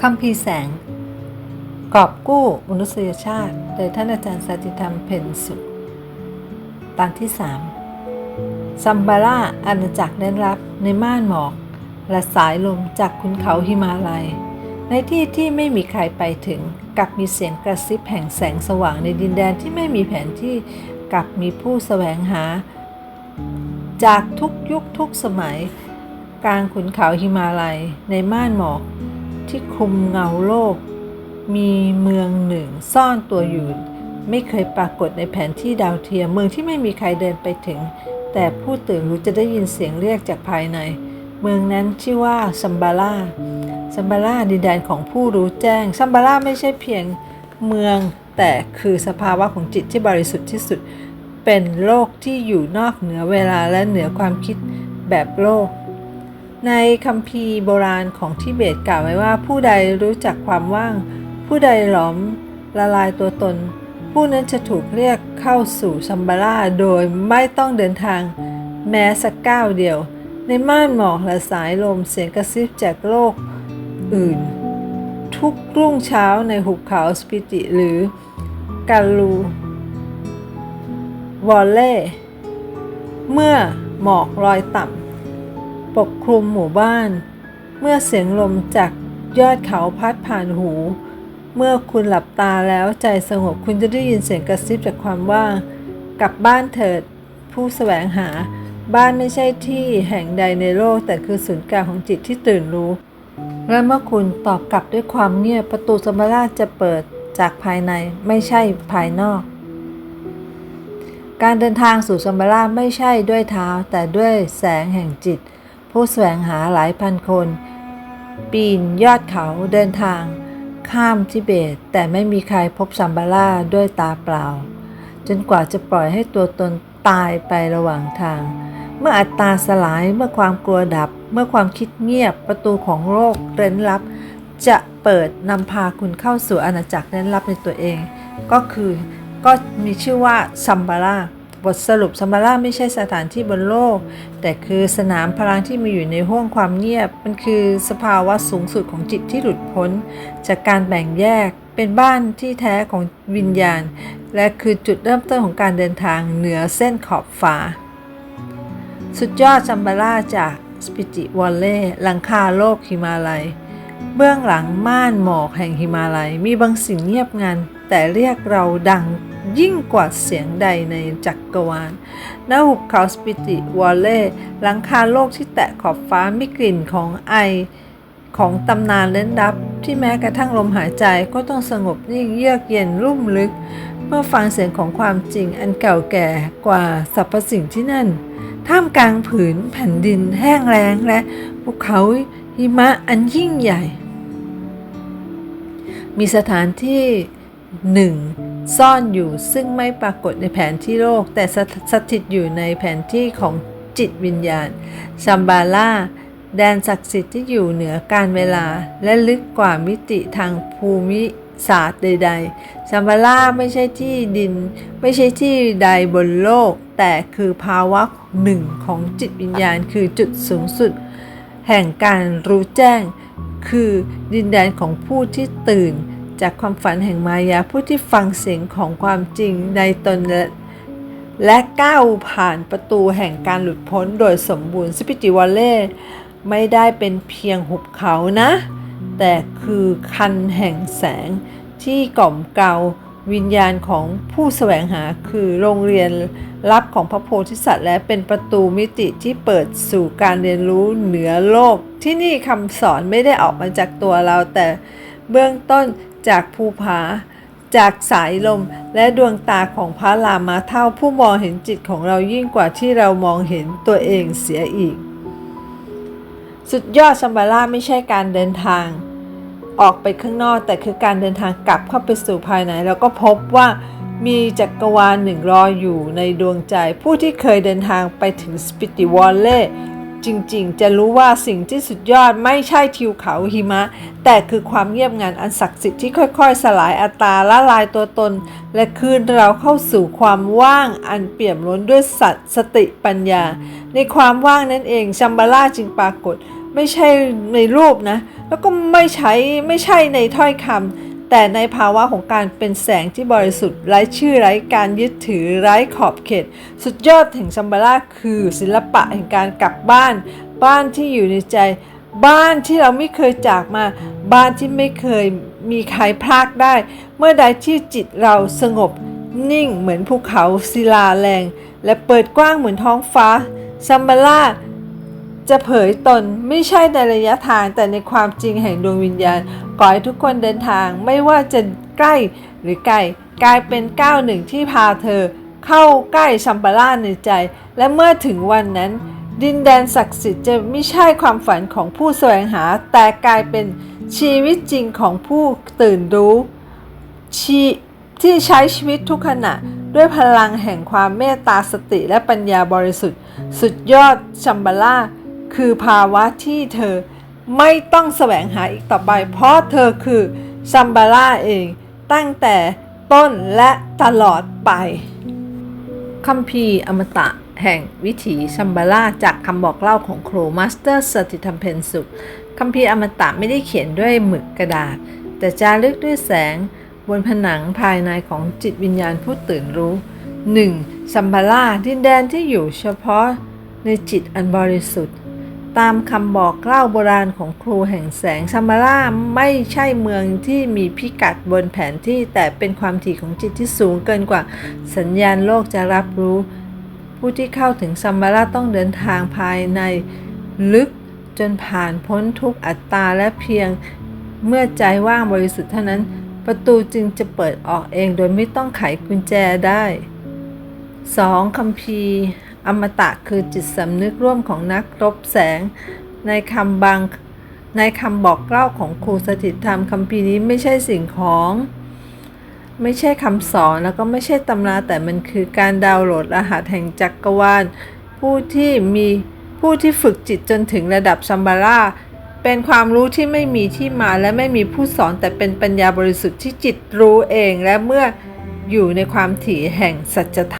คำพีแสง กอบกู้มนุษยชาติ โดยท่านอาจารย์สาติธรรมเพ็ญสุข ตอนที่ 3 ซัมบาร่าอาณาจักรเน้นรับในม่านหมอก และสายลมจากคุณเขาหิมาลัย ในที่ที่ไม่มีใครไปถึง กลับมีเสียงกระซิบแห่งแสงสว่างในดินแดนที่ไม่มีแผนที่ กลับมีผู้แสวงหา จากทุกยุคทุกสมัย กลางขุนเขาหิมาลัยในม่านหมอกที่คลุมเงาโลก มีเมืองหนึ่งซ่อนตัวอยู่ ไม่เคยปรากฏในแผนที่ดาวเทียมเมืองที่ไม่มีใครเดินไปถึง แต่ผู้ตื่นรู้จะได้ยินเสียงเรียกจากภายใน เมืองนั้นชื่อว่าซัมบาร่าซัมบาร่าดินแดนของผู้รู้แจ้งซัมบาร่าไม่ใช่เพียงเมืองแต่คือสภาวะของจิตที่บริสุทธิ์ที่สุด เป็นโลกที่อยู่นอกเหนือเวลาและเหนือความคิดแบบโลก ในคัมภีร์โบราณของทิเบตกล่าวไว้ว่าผู้ใดรู้จักความว่าง ผู้ใดหลอมละลายตัวตน ผู้นั้นจะถูกเรียกเข้าสู่ซัมบาราโดยไม่ต้องเดินทางแม้สักก้าวเดียว ในม่านหมอกและสายลมเสียงกระซิบจากโลกอื่น ทุกรุ่งเช้าในหุบเขาสปิติหรือกาลู วอลเล่ เมื่อหมอกลอยต่ำปกคลุมหมู่บ้าน เมื่อเสียงลมจากยอดเขาพัดผ่านหู เมื่อคุณหลับตาแล้วใจสงบคุณจะได้ยินเสียงกระซิบจากความว่างกลับบ้านเถิด ผู้แสวงหา บ้านไม่ใช่ที่แห่งใดในโลก แต่คือศูนย์กลางของจิตที่ตื่นรู้ และเมื่อคุณตอบกลับด้วยความเงียบประตูสมบราชจะเปิดจากภายในไม่ใช่ภายนอก การเดินทางสู่สมบราไม่ใช่ด้วยเท้าแต่ด้วยแสงแห่งจิต ผู้แสวงหาหลายพันคน ปีนยอดเขาเดินทาง ข้ามทิเบต แต่ไม่มีใครพบซัมบาร่าด้วยตาเปล่า จนกว่าจะปล่อยให้ตัวตนตายไประหว่างทาง เมื่ออัตตาสลายเมื่อความกลัวดับ เมื่อความคิดเงียบประตูของโลกเร้นลับ จะเปิดนำพาคุณเข้าสู่อาณาจักรเร้นลับในตัวเอง ก็คือ ก็มีชื่อว่าซัมบาร่าบทสรุปซัมบาร่าไม่ใช่สถานที่บนโลก แต่คือสนามพลังที่มีอยู่ในห้วงความเงียบ มันคือสภาวะสูงสุดของจิตที่หลุดพ้น จากการแบ่งแยกเป็นบ้านที่แท้ของวิญญาณ และคือจุดเริ่มต้นของการเดินทางเหนือเส้นขอบฟ้า สุดยอดซัมบาร่าจากสปิติวอลเล่หลังคาโลกหิมาลัย เบื้องหลังม่านหมอกแห่งหิมาลัย มีบางสิ่งเงียบงัน แต่เรียกเราดังยิ่งกว่าเสียงใดในจักรวาลณหุบเขาสปิติวอลเล่หลังคาโลกที่แตะขอบฟ้ามีกลิ่นของไอของตำนานเล่นลับที่แม้กระทั่งลมหายใจก็ต้องสงบนิ่งเยือกเย็นรุ่มลึก เมื่อฟังเสียงของความจริงอันเก่าแก่กว่าสรรพสิ่งที่นั่น ท่ามกลางผืนแผ่นดินแห้งแล้งและภูเขาหิมะอันยิ่งใหญ่ มีสถานที่ หนึ่งซ่อนอยู่ซึ่งไม่ปรากฏในแผนที่โลก แต่สถสถิตอยู่ในแผนที่ของจิตวิญญาณซัมบาล่าแดนศักดิ์สิทธิ์ที่อยู่เหนือการเวลา และลึกกว่ามิติทางภูมิศาสตร์ใดๆซัมบาล่าไม่ใช่ที่ดิน ไม่ใช่ที่ใดบนโลก แต่คือภาวะหนึ่งของจิตวิญญาณคือจุดสูงสุด แห่งการรู้แจ้ง คือดินแดนของผู้ที่ตื่น จากความฝันแห่งมายาผู้ที่ฟังเสียงของความจริงในตนและก้าวผ่านประตูแห่งการหลุดพ้นโดยสมบูรณ์สปิติวอลเล่ไม่ได้เป็นเพียงหุบเขานะ แต่คือคันแห่งแสงที่กล่อมเกลาวิญญาณของผู้แสวงหาคือโรงเรียนลับของพระโพธิสัตว์และเป็นประตูมิติที่เปิดสู่การเรียนรู้เหนือโลก ที่นี่คำสอนไม่ได้ออกมาจากตัวเราแต่เบื้องต้น จากภูผา จากสายลมและดวงตาของพระรามาเท่าผู้มองเห็นจิตของเรายิ่งกว่าที่เรามองเห็นตัวเองเสียอีก สุดยอดซัมบาร่าไม่ใช่การเดินทาง ออกไปข้างนอกแต่คือการเดินทางกลับเข้าไปสู่ภายใน แล้วก็พบว่ามีจักรวาลหนึ่งรออยู่ในดวงใจ ผู้ที่เคยเดินทางไปถึงสปิติวอลเล่ จริงๆ จะรู้ว่าสิ่งที่สุดยอดไม่ใช่ทิวเขาหิมะ แต่คือความเงียบงันอันศักดิ์สิทธิ์ที่ค่อยๆ สลายอัตราละลายตัวตน และคืนเราเข้าสู่ความว่างอันเปี่ยมล้นด้วยสัตสติปัญญา ในความว่างนั่นเองชัมบาร่าจึงปรากฏ ไม่ใช่ในรูปนะ แล้วก็ไม่ใช้ไม่ใช่ในถ้อยคำ แต่ในภาวะของการเป็นแสงที่บริสุทธิ์ไร้ชื่อไร้การยึดถือไร้ขอบเขต สุดยอดแห่งซัมบาร่าคือศิลปะแห่งการกลับบ้าน บ้านที่อยู่ในใจ บ้านที่เราไม่เคยจากมา บ้านที่ไม่เคยมีใครพรากได้ เมื่อใดที่จิตเราสงบ นิ่งเหมือนภูเขาศิลาแรง และเปิดกว้างเหมือนท้องฟ้าซัมบาร่า จะเผยตนไม่ใช่ในระยะทางแต่ในความจริงแห่งดวงวิญญาณขอให้ทุกคนเดินทางไม่ว่าจะใกล้หรือไกลกลายเป็นก้าวหนึ่งที่พาเธอ เข้าใกล้ซัมบาร่าในใจ และเมื่อถึงวันนั้น ดินแดนศักดิ์สิทธิ์จะไม่ใช่ความฝันของผู้แสวงหา แต่กลายเป็นชีวิตจริงของผู้ตื่นรู้ชีที่ใช้ชีวิตทุกขณะด้วยพลังแห่งความเมตตาสติและปัญญาบริสุทธิ์ สุดยอดชัมบาล่า คือภาวะที่เธอไม่ต้องแสวงหาอีกต่อไป เพราะเธอคือซัมบาล่าเองตั้งแต่ต้นและตลอดไปคัมภีร์อมตะแห่งวิถีชัมบาล่าจากคำบอกเล่าของครูมาสเตอร์สติธรรมเพนสุขคัมภีร์อมตะไม่ได้เขียนด้วยหมึกกระดาษ แต่จารึกด้วยแสง บนผนังภายในของจิตวิญญาณผู้ตื่นรู้ 1. ซัมบาล่าดินแดนที่อยู่เฉพาะในจิตอันบริสุทธิ์ ตามคำบอกเล่าโบราณของครูแห่งแสงซัมาร่าไม่ใช่เมืองที่มีพิกัดบนแผนที่ แต่เป็นความถี่ของจิตที่สูงเกินกว่าสัญญาณโลกจะรับรู้ ผู้ที่เข้าถึงซัมาร่าต้องเดินทางภายในลึกจนผ่านพ้นทุกอัตตาและเพียงเมื่อใจว่างบริสุทธิ์เท่านั้น ประตูจึงจะเปิดออกเองโดยไม่ต้องไขกุญแจได้ 2. คัมภีร์ อมตะคือจิตสำนึกร่วมของนักรบแสง ในคำบางในคำบอกเล่าของครูสถิตธรรมคัมภีนี้ไม่ใช่สิ่งของ ไม่ใช่คำสอนแล้วก็ไม่ใช่ตำราแต่มันคือการดาวน์โหลดรหัสแห่งจักรวาล ผู้ที่มีผู้ที่ฝึกจิตจนถึงระดับซัมบาร่าเป็นความรู้ที่ไม่มีที่มาและไม่มีผู้สอนแต่เป็นปัญญาบริสุทธิ์ที่จิตรู้เองและเมื่ออยู่ในความถี่แห่งสัจธรรม